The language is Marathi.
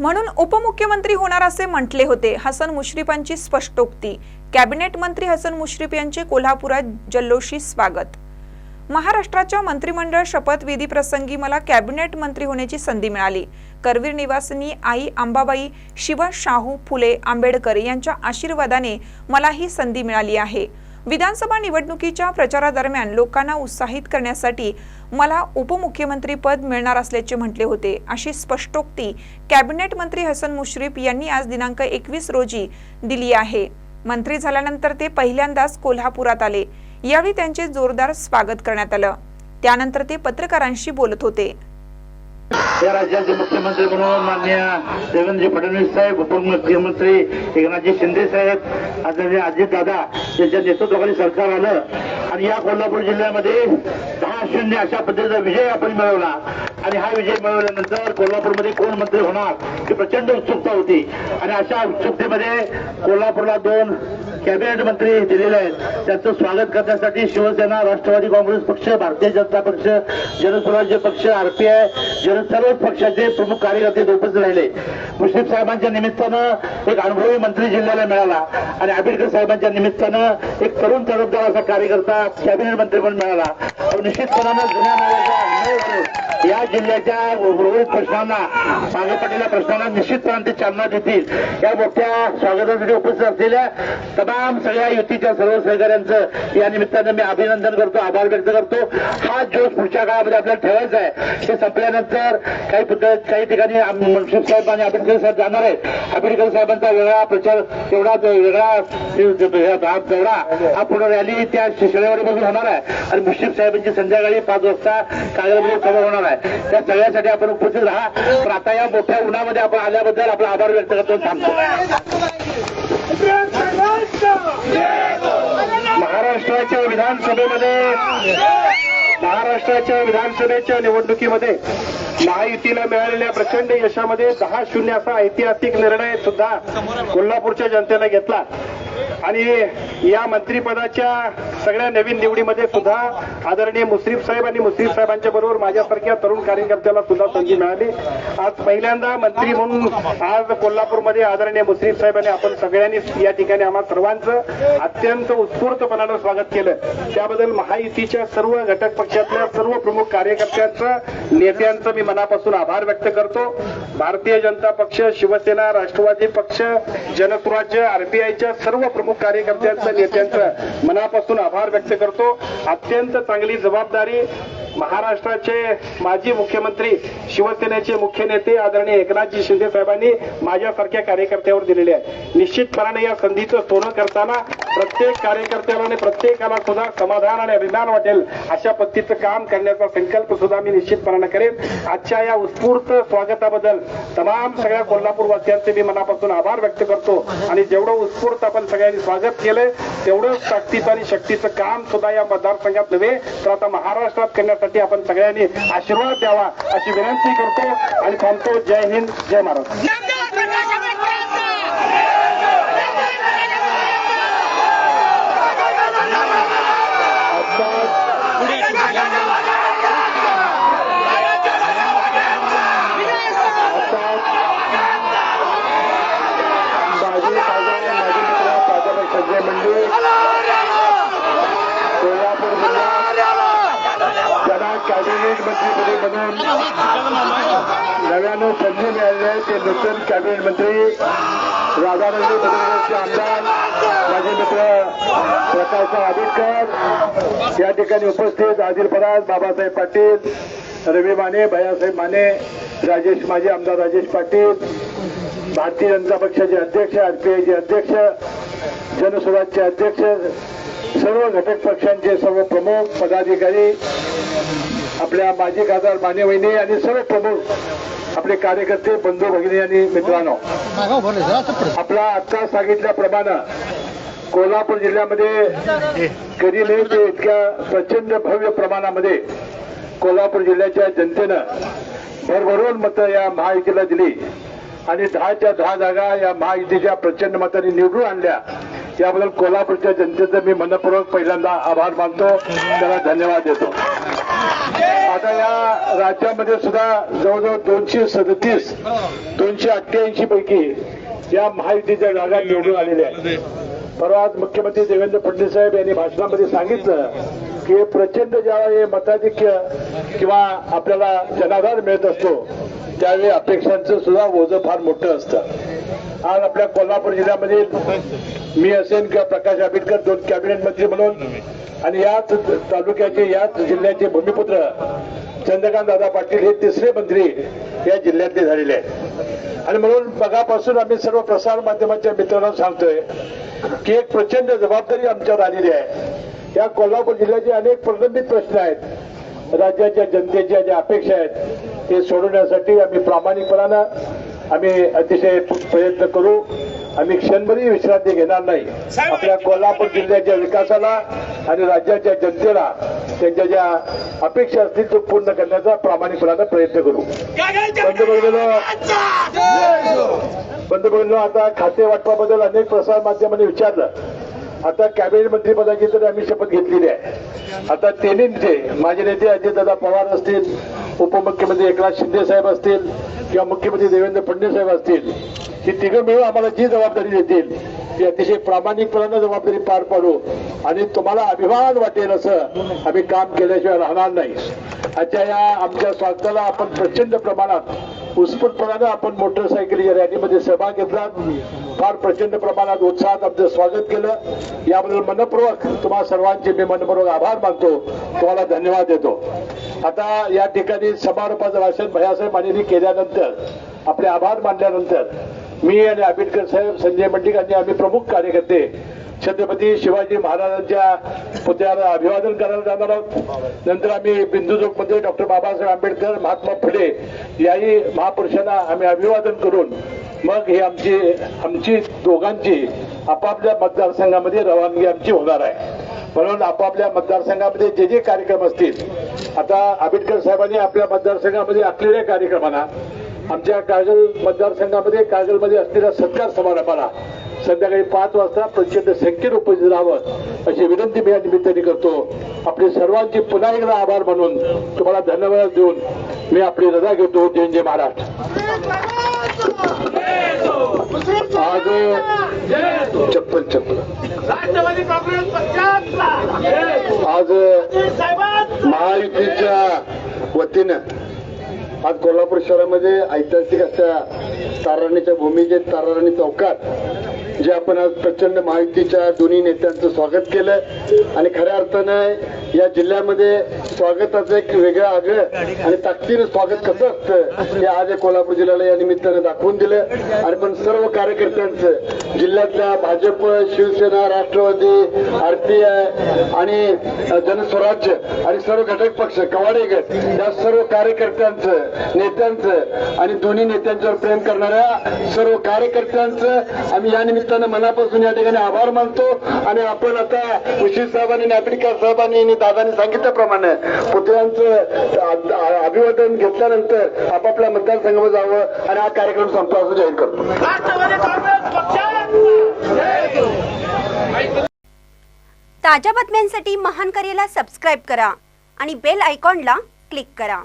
म्हणून उपमुख्यमंत्री होणार असे म्हटले होते. हसन मुश्रीफांची स्पष्टोक्ती. कॅबिनेट मंत्री हसन मुश्रीफ यांचे कोल्हापुरात जल्लोषी स्वागत. महाराष्ट्राच्या मंत्रिमंडळ शपथविधी प्रसंगी मला कॅबिनेट मंत्री होण्याची संधी मिळाली. करवीर निवासिनी आई अंबाबाई शिव शाहू फुले आंबेडकर यांच्या आशीर्वादाने मला ही संधी मिळाली आहे. विधानसभा निवडणुकीच्या प्रचारादरम्यान लोकांना उत्साहित करण्यासाठी मला उपमुख्यमंत्रीपद मिळणार असल्याचे म्हटले होते. अशी स्पष्टोक्ती कॅबिनेट मंत्री हसन मुश्रीफ यांनी आज दिनांक एकवीस रोजी दिली आहे. मंत्री झाल्यानंतर ते पहिल्यांदाच कोल्हापुरात आले. यावेळी त्यांचे जोरदार स्वागत करण्यात आलं. त्यानंतर ते पत्रकारांशी बोलत होते. या राज्याचे मुख्यमंत्री म्हणून माननीय देवेंद्र फडणवीस साहेब उपमुख्यमंत्री एकनाथजी शिंदे साहेब आदरणीय अजित दादा यांच्या नेतृत्वाखाली सरकार आलं. आणि या कोल्हापूर जिल्ह्यामध्ये दहा शून्य अशा पद्धतीचा विजय आपण मिळवला. आणि हा विजय मिळवल्यानंतर कोल्हापूरमध्ये कोण मंत्री होणार ही प्रचंड उत्सुकता होती. आणि अशा उत्सुकतेमध्ये कोल्हापूरला दोन कॅबिनेट मंत्री दिलेले आहेत. त्यांचं स्वागत करण्यासाठी शिवसेना राष्ट्रवादी काँग्रेस पक्ष भारतीय जनता पक्ष जनस्वराज्य पक्ष आरपीआय जन सर्वच पक्षाचे प्रमुख कार्यकर्ते उपस्थित राहिले. मुश्रीफ साहेबांच्या निमित्तानं एक अनुभवी मंत्री जिल्ह्याला मिळाला आणि आंबेडकर साहेबांच्या निमित्तानं एक तरुण तडफदार असा कार्यकर्ता कॅबिनेट मंत्री पण मिळाला. निश्चितपणानं जुन्या नावाचा या जिल्ह्याच्या उर्वरित प्रश्नांना मागे पडलेल्या प्रश्नांना निश्चितपणे ते चालना देतील. या मोठ्या स्वागतासाठी उपस्थित असलेल्या तमाम सगळ्या युतीच्या सर्व सहकाऱ्यांचं या निमित्तानं मी अभिनंदन करतो आभार व्यक्त करतो. हा जोश पुढच्या काळामध्ये आपल्याला ठेवायचा आहे. हे संपल्यानंतर काही काही ठिकाणी मनसुख साहेब आणि आंबेडकर साहेब जाणार आहेत. आंबेडकर साहेबांचा वेगळा प्रचार तेवढा वेगळा तेवढा हा पूर्ण रॅली त्या शिळेवाडी बसून होणार आहे. आणि मुश्रीफ साहेबांची संध्याकाळी पाच वाजता कागदमध्ये सभा होणार आहे. त्या सगळ्यासाठी आपण उपस्थित राहा. तर आता या मोठ्या उन्हामध्ये आपण आल्याबद्दल आपला आभार व्यक्त करतो थांबतो महाराष्ट्राच्या विधानसभेमध्ये महाराष्ट्राच्या विधानसभेच्या निवडणुकीमध्ये महायुतीला मिळालेल्या प्रचंड यशामध्ये दहा शून्य असा ऐतिहासिक निर्णय सुद्धा कोल्हापूरच्या जनतेने घेतला. आणि या मंत्रिपदाच्या सगळ्या नवीन निवडीमध्ये सुद्धा आदरणीय मुश्रीफ साहेब आणि मुश्रीफ साहेबांच्या बरोबर माझ्यासारख्या तरुण कार्यकर्त्याला सुद्धा संधी मिळाली. आज पहिल्यांदा मंत्री म्हणून आज कोल्हापूरमध्ये आदरणीय मुश्रीफ साहेबांनी आपण सगळ्यांनी या ठिकाणी आम्हा सर्वांचं अत्यंत उत्स्फूर्तपणानं स्वागत केलं. त्याबद्दल महायुतीच्या सर्व घटक पक्षातल्या सर्व प्रमुख कार्यकर्त्यांचं नेत्यांचं मी मनापासून आभार व्यक्त करतो. भारतीय जनता पक्ष शिवसेना राष्ट्रवादी पक्ष जनसुराज्य आरपीआयच्या सर्व प्रमुख कार्यकर्त्यांचं नेत्यांचं मनापासून आभार व्यक्त करतो. अत्यंत चांगली जबाबदारी महाराष्ट्राचे माजी मुख्यमंत्री शिवसेनेचे मुख्य नेते आदरणीय एकनाथजी शिंदे साहेबांनी माझ्यासारख्या कार्यकर्त्यावर दिलेले आहे निश्चितपणाने या संधीचं सोनं करताना प्रत्येक कार्यकर्त्याला आणि प्रत्येकाला सुद्धा समाधान आणि अभिमान वाटेल अशा पद्धतीचं काम करण्याचा संकल्प सुद्धा मी निश्चितपणाने करेन. आजच्या या उत्स्फूर्त स्वागताबद्दल तमाम सगळ्या कोल्हापूरवासियांचे मी मनापासून आभार व्यक्त करतो. आणि जेवढं उत्स्फूर्त आपण सगळ्यांनी स्वागत केलंय तेवढंच ताकदीचं आणि शक्तीचं काम सुद्धा या मतदारसंघात नव्हे तर आता महाराष्ट्रात करण्यासाठी आपण सगळ्यांनी आशीर्वाद द्यावा अशी विनंती करतो. आणि थांबतो. जय हिंद जय महाराष्ट्र माजी खासदार माजी मित्र प्राध्यापक संजय मंडे कोल्हापूर जिल्ह्यात त्यांना कॅबिनेट मंत्रीपदी म्हणून नव्यानं संधी मिळाली आहे ते नूतन कॅबिनेट मंत्री राधानंद मतदारसंघाचे आमदार माझे मित्र प्रकाशराव आंबेडकर. या ठिकाणी उपस्थित आदिल पराज बाबासाहेब पाटील रवी माने भैयासाहेब माने राजेश माजी आमदार राजेश पाटील भारतीय जनता पक्षाचे अध्यक्ष आरपीआयचे अध्यक्ष जनसुराजचे अध्यक्ष सर्व घटक पक्षांचे सर्व प्रमुख पदाधिकारी आपल्या माजी खासदार माने वहिनी आणि सर्व प्रमुख आपले कार्यकर्ते बंधू भगिनी आणि मित्रांनो. आपला आता सांगितल्याप्रमाणे कोल्हापूर जिल्ह्यामध्ये कधी नाही ते इतक्या प्रचंड भव्य प्रमाणामध्ये कोल्हापूर जिल्ह्याच्या जनतेनं भरभरून मतं या महायुतीला दिली. आणि दहाच्या दहा जागा या महायुतीच्या प्रचंड मतांनी निवडून आणल्या. याबद्दल कोल्हापूरच्या जनतेचं मी मनपूर्वक पहिल्यांदा आभार मानतो. त्याला धन्यवाद देतो. आता या राज्यामध्ये सुद्धा जवळजवळ दोनशे सदतीस दोनशे अठ्ठ्याऐंशी पैकी या महायुतीच्या जागा निवडून आलेल्या आहेत. परवा आज मुख्यमंत्री देवेंद्र फडणवीस साहेब यांनी भाषणामध्ये सांगितलं की हे प्रचंड ज्यावेळी हे मताधिक्य किंवा आपल्याला जनाधार मिळत असतो त्यावेळी अपेक्षांचं सुद्धा ओझं फार मोठं असतं. आज आपल्या कोल्हापूर जिल्ह्यामध्ये मी असेन किंवा प्रकाश आंबेडकर दोन कॅबिनेट मंत्री म्हणून. आणि याच तालुक्याचे याच जिल्ह्याचे भूमिपुत्र चंद्रकांत दादा पाटील हे तिसरे मंत्री या जिल्ह्यातले झालेले आहेत. आणि म्हणून बघापासून आम्ही सर्व प्रसार माध्यमाच्या मित्रांना सांगतोय की एक प्रचंड जबाबदारी आमच्यावर आलेली आहे. या कोल्हापूर जिल्ह्याचे अनेक प्रलंबित प्रश्न आहेत. राज्याच्या जनतेच्या ज्या अपेक्षा आहेत ते सोडवण्यासाठी आम्ही प्रामाणिकपणानं आम्ही अतिशय प्रयत्न करू. आम्ही क्षणभरही विश्रांती घेणार नाही. आपल्या कोल्हापूर जिल्ह्याच्या विकासाला आणि राज्याच्या जनतेला त्यांच्या ज्या अपेक्षा असतील तो पूर्ण करण्याचा प्रामाणिकपणानं प्रयत्न करू. पंतप्रधान पंतप्रधान आता खाते वाटपाबद्दल अनेक प्रसार माध्यमांनी विचारलं. आता कॅबिनेट मंत्रीपदाची तरी आम्ही शपथ घेतलेली आहे. आता तिन्हींचे माझे नेते अजितदादा पवार असतील उपमुख्यमंत्री एकनाथ शिंदे साहेब असतील किंवा मुख्यमंत्री देवेंद्र फडणवीस साहेब असतील ही तिघं मिळून आम्हाला जी जबाबदारी देतील ती अतिशय प्रामाणिकपणानं जबाबदारी पार पाडू आणि तुम्हाला अभिमान वाटेल असं आम्ही काम केल्याशिवाय राहणार नाही. आजच्या या आमच्या स्वागताला आपण प्रचंड प्रमाणात उत्स्फूर्तपणानं आपण मोटरसायकल या रॅलीमध्ये सहभाग घेतला. फार प्रचंड प्रमाणात उत्साहात आमचं स्वागत केलं. याबद्दल मनपूर्वक तुम्हाला सर्वांचे मी मनपूर्वक आभार मानतो. तुम्हाला धन्यवाद देतो. आता या ठिकाणी समारोपाचं भाषण भयासाहेब मानेनी केल्यानंतर आपले आभार मानल्यानंतर मी आणि आंबेडकर साहेब संजय मंडिक आणि आम्ही प्रमुख कार्यकर्ते छत्रपती शिवाजी महाराजांच्या पुतळ्याला अभिवादन करायला जाणार आहोत. नंतर आम्ही बिंदू मध्ये डॉक्टर बाबासाहेब आंबेडकर महात्मा फुले याही महापुरुषांना आम्ही अभिवादन करून मग ही आमची आमची दोघांची आपापल्या मतदारसंघामध्ये रवानगी आमची होणार आहे. म्हणून आपापल्या मतदारसंघामध्ये जे जे कार्यक्रम असतील आता आंबेडकर साहेबांनी आपल्या मतदारसंघामध्ये आखलेल्या कार्यक्रमांना आमच्या कागल मतदारसंघामध्ये कागलमध्ये असलेल्या सत्कार समारंभाला संध्याकाळी पाच वाजता प्रचंड संख्येत उपस्थित राहावं अशी विनंती मी या निमित्ताने करतो. आपले सर्वांची पुन्हा एकदा आभार मानून तुम्हाला धन्यवाद देऊन मी आपली रजा घेतो. जय जय महाराष्ट्र. आज चप्पल चप्पल आज महायुतीच्या वतीनं आज कोल्हापूर शहरामध्ये ऐतिहासिक अशा ताराणीच्या भूमीचे ताराणी चौकात जे आपण आज प्रचंड महायुतीच्या दोन्ही नेत्यांचं स्वागत केलं आणि खऱ्या अर्थानं या जिल्ह्यामध्ये स्वागताचं एक वेगळं आग्रह आणि ताकदीनं स्वागत कसं असतं हे आज या कोल्हापूर जिल्ह्याला या निमित्तानं दाखवून दिलं. आणि पण सर्व कार्यकर्त्यांचं जिल्ह्यातल्या भाजप शिवसेना राष्ट्रवादी आरपीआय आणि जनस्वराज्य आणि सर्व घटक पक्ष कवाडे गट या सर्व कार्यकर्त्यांचं नेत्यांचं आणि दोन्ही नेत्यांच्यावर प्रेम करणाऱ्या सर्व कार्यकर्त्यांचं आम्ही या निमित्त निमित्तानं मनापासून या ठिकाणी आभार मानतो. आणि आपण आता उशीर साहेबांनी नागरिकर साहेबांनी आणि दादांनी सांगितल्याप्रमाणे पुतळ्यांचं अभिवादन घेतल्यानंतर आपापल्या मतदारसंघावर जावं आणि हा कार्यक्रम संपला असं जाहीर करतो. ताज्या बातम्यांसाठी महान करेला सबस्क्राईब करा आणि बेल आयकॉनला क्लिक करा.